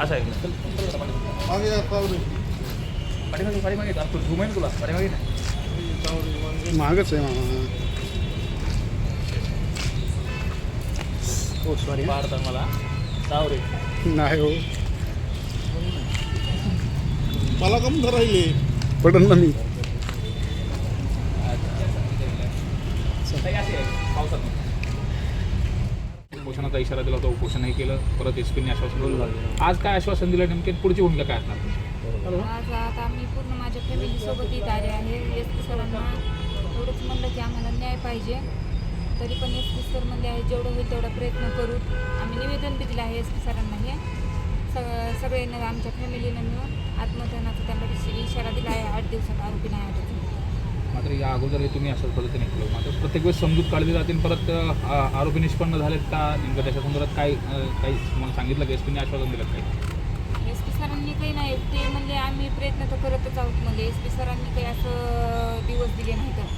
आहे. ना तुला? महागच आहे मामा. हो. सॉरी मला. जाऊ रे. नाही हो. मला कम राहिले पडन ना मी. असे पावसात. उपोषणाचा इशारा दिला होता उपोषणही केलं परत एस पीने आश्वासन दिलं. आज काय आश्वासन दिलं नेमके पुढची भूमिका काय असणार? आज आता मी पूर्ण माझ्या फॅमिलीसोबत इथं आले आहे. एस पी सरांना एवढंच म्हणलं की आम्हाला न्याय पाहिजे. तरी पण एस पी सर म्हणले आहे जेवढं होईल तेवढा प्रयत्न करू. आम्ही निवेदन बी दिलं आहे एस पी सरांना हे. सग सगळ्यांना आमच्या फॅमिलीनं मिळून आत्महत्यानाचा त्यांना इश- इशारा दिला आहे. आठ दिवसात आरोपी नाही अटक मात्र या अगोदरही तुम्ही अशाच पद्धतीने केलं. मात्र प्रत्येक वेळेस समजूत काढली जातील आणि परत आरोपी निष्पन्न झालेत का? नेमकं त्याच्या संदर्भात काय काही मला सांगितलं की? एस पीने आश्वासन दिलं काही? एस पी सरांनी काही नाही. ते म्हणजे आम्ही प्रयत्न तर करतच आहोत. म्हणजे एस पी सरांनी काही असं दिवस दिले नाही तर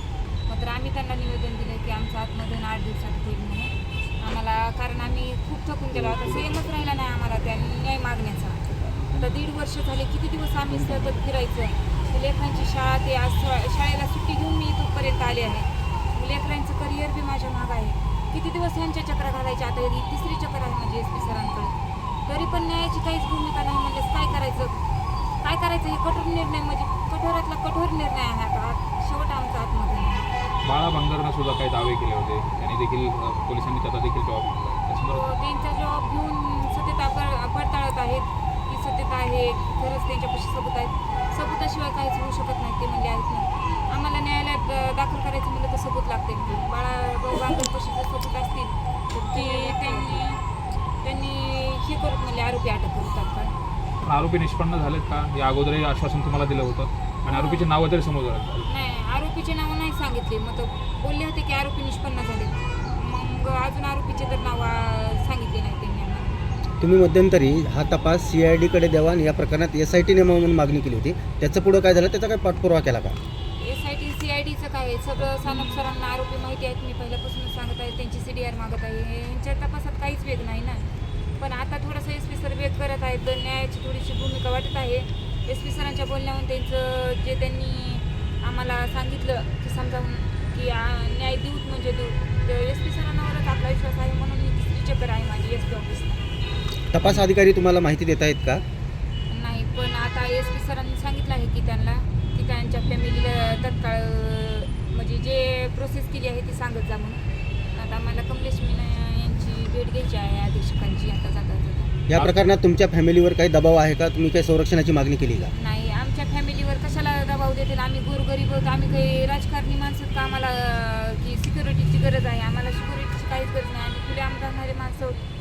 मात्र आम्ही त्यांना निवेदन दिलं की आमचं आत्मधन आठ दिवसात होईल म्हणून. आम्हाला कारण आम्ही खूप थकून गेलो. आता संयमच राहिला नाही आम्हाला त्या न्याय मागण्याचा. आता दीड वर्ष झाले. किती दिवस आम्ही सतत फिरायचं? लेकरांची शाळा ते आज शाळेला सुट्टी घेऊन मी इथपर्यंत आले आहे. लेकरांचं करिअर बी माझ्या मागं आहे. किती दिवस यांच्या चक्रा घालायच्या? आता ही तिसरी चक्र आहे माझी एस पी सरांकडे. तरी पण न्यायाची काहीच भूमिका नाही. म्हणजेच काय करायचं? काय करायचं? हे कठोर निर्णय म्हणजे कठोरातला कठोर निर्णय आहे आता. शेवट आमचा आत्महत्या आहे. बाळा भांगरनं सुद्धा काही दावे केले होते. त्यांनी देखील पोलिसांनी त्याचा देखील तो संदर्भात त्यांचा जबाब घेऊन सत्यता पड- पडताळत आहेत. आहे खरंच त्यांच्यापाशी सबूत आहेत. सबुताशिवाय काहीच होऊ शकत नाही ते म्हणजे आहेत आम्हाला न्यायालयात दाखल करायचं म्हणलं तर सबूत लागते बाळा बांगरपाशी जर सबूत असतील तर ते त्यांनी त्यांनी हे करत म्हणजे आरोपी अटक करू पण आरोपी निष्पन्न झालेत का? या अगोदरही आश्वासन तुम्हाला दिलं होतं. आणि आरोपीचे नावं तरी समोर. नाही आरोपीचे नाव नाही सांगितले. मग बोलले होते की आरोपी निष्पन्न झाले मग अजून आरोपीचे तर नाव सांगितले नाही त्यांनी. तुम्ही मध्यंतरी हा तपास सी आय डीकडे द्यावा आणि या प्रकरणात एस आय टी नेमा म्हणून मागणी केली होती. त्याचं पुढं काय झालं? त्याचा काय पाठपुरावा केला का? S I T C I डीचं काय आहे? सगळं सानप सरांना आरोपी माहिती आहेत. मी पहिल्यापासून सांगत आहे. त्यांची सी डी आर मागत आहे. यांच्या तपासात काहीच वेग नाही ना. पण आता थोडंसं एस पी सर वेग करत आहेत. तर न्यायाची थोडीशी भूमिका वाटत आहे. एस पी सरांच्या बोलण्यावरून त्यांचं जे त्यांनी आम्हाला सांगितलं की समजावून की आ, न्याय देऊत म्हणजे देऊ तर एस पी सरांवरच आपला विश्वास आहे म्हणून मी तिसरी चक्कर आहे माझी एस पी ऑफिसला तपास अधिकारी तुम्हाला माहिती देत आहेत का? नाही पण आता एस पी सरांनी सांगितलं आहे की त्यांना की त्यांच्या फॅमिलीला तत्काळ म्हणजे जे प्रोसेस केली आहे ती सांगत जा म्हणून. आता आम्हाला कमलेश मीना यांची भेट घ्यायची आहे अधीक्षकांची आता जाता जाता. या प्रकरणात तुमच्या फॅमिलीवर काही दबाव आहे का? तुम्ही काही संरक्षणाची मागणी केली का? नाही आमच्या फॅमिलीवर कशाला दबाव देतील? आम्ही गोरगरीब आहोत आम्ही काही राजकारणी माणसं का? आम्हाला की सिक्युरिटीची गरज आहे आम्हाला सिक्युरिटीची काहीच गरज नाही. आम्ही खुले आम राहणारे माणसं आहोत.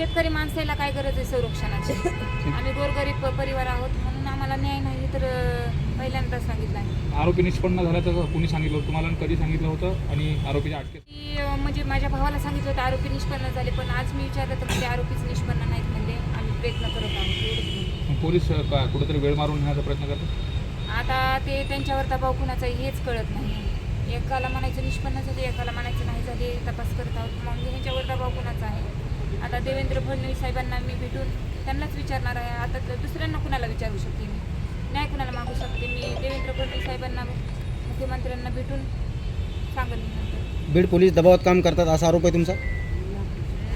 शेतकरी माणसाला काय गरज आहे संरक्षणाची? आम्ही गोरगरीब परिवार आहोत म्हणून आम्हाला न्याय नाही तर अं, पहिल्यांदाच सांगितलं आहे. आरोपी निष्पन्न झाल्याचं कुणी सांगितलं होतं तुम्हाला आणि कधी सांगितलं होतं? आणि आरोपीच्या अटकेत की अं, म्हणजे माझ्या भावाला सांगितलं होतं आरोपी निष्पन्न झाले पण आज मी विचारलं तर म्हणजे आरोपीच निष्पन्न नाहीत म्हणजे आम्ही प्रयत्न करत आहोत. एवढंच म्हणते. मग पोलीस अ, का- कुठेतरी वेळ मारून नेण्याचा प्रयत्न करतात? आता ते त्यांच्यावर दबाव कुणाचा आहे हेच कळत नाही. एकाला म्हणायचं निष्पन्न झाले एकाला म्हणायचं नाही झाले तपास करत आहोत. मग ह्यांच्यावर दबाव कुणाचा आहे? आता देवेंद्र फडणवीस साहेबांना मी भेटून त्यांनाच विचारणार आहे. आता दुसऱ्यांना कुणाला विचारू शकते मी? न्याय कुणाला मागू शकते मी? देवेंद्र फडणवीस साहेबांना मुख्यमंत्र्यांना भेटून नंतर. बीड पोलीस दबावात काम करतात असा आरोप आहे तुमचा?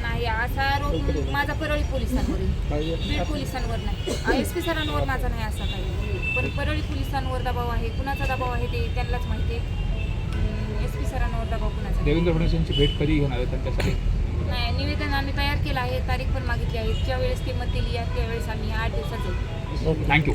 नाही असा आरोप माझा परळी पोलिसांवर आहे बीड पोलिसांवर नाही. एस पी सरांवर माझा नाही असा काही. पण परळी पोलिसांवर दबाव आहे. कुणाचा दबाव आहे ते त्यांनाच माहिती आहे. एस पी सरांवर दबाव कुणाचा. देवेंद्र फडणवीस यांची भेट कधी घेणार आहे त्यांच्यासाठी? नाही निवेदन आम्ही तयार केलं आहे तारीख पण मागितली आहे. ज्या वेळेस दिली आहे त्यावेळेस आम्ही आठ दिवसात जाऊ थँक्यू